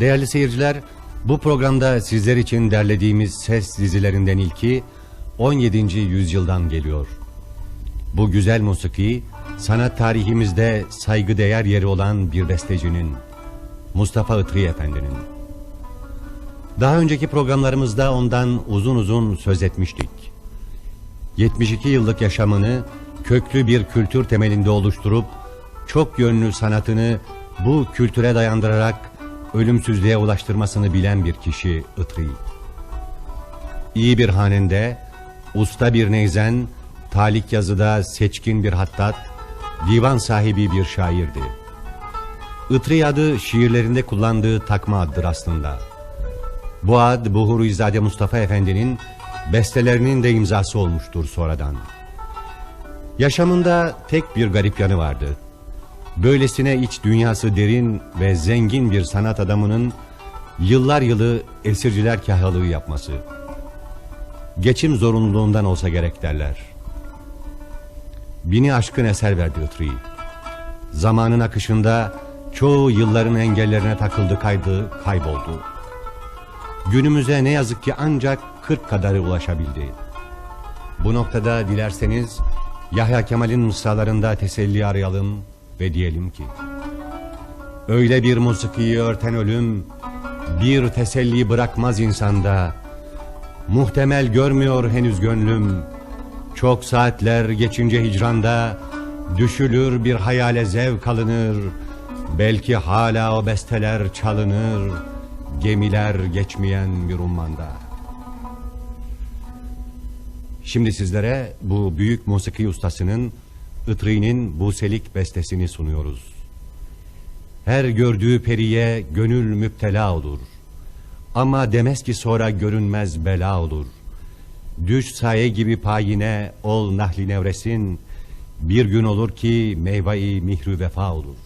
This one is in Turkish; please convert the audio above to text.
Değerli seyirciler, bu programda sizler için derlediğimiz ses dizilerinden ilki 17. yüzyıldan geliyor. Bu güzel musiki, sanat tarihimizde saygıdeğer yeri olan bir bestecinin, Mustafa Itri Efendi'nin. Daha önceki programlarımızda ondan uzun uzun söz etmiştik. 72 yıllık yaşamını köklü bir kültür temelinde oluşturup çok yönlü sanatını bu kültüre dayandırarak ölümsüzlüğe ulaştırmasını bilen bir kişi Itri. İyi bir hanende, usta bir neyzen, talik yazıda seçkin bir hattat, divan sahibi bir şairdi. Itri adı şiirlerinde kullandığı takma addır aslında. Bu ad Buhuruizade Mustafa Efendi'nin bestelerinin de imzası olmuştur sonradan. Yaşamında tek bir garip yanı vardı. Böylesine iç dünyası derin ve zengin bir sanat adamının yıllar yılı esirciler kahyalığı yapması. Geçim zorunluluğundan olsa gerek derler. Bini aşkın eser verdi Itri. Zamanın akışında çoğu yılların engellerine takıldı kaydı kayboldu. Günümüze ne yazık ki ancak 40 kadarı ulaşabildi. Bu noktada dilerseniz Yahya Kemal'in mısralarında teselli arayalım ve diyelim ki Öyle bir musikiyi örten ölüm bir teselli bırakmaz insanda. Muhtemel görmüyor henüz gönlüm. Çok saatler geçince hicranda Düşülür bir hayale zevk alınır. Belki hala o besteler çalınır Gemiler geçmeyen bir ummanda. Şimdi sizlere bu büyük musiki ustasının Itri'nin Buselik bestesini sunuyoruz. Her gördüğü periye gönül müptela olur. Ama demez ki sonra görünmez bela olur. Düş saye gibi payine ol nahli nevresin. Bir gün olur ki meyveyi mihrü vefa olur.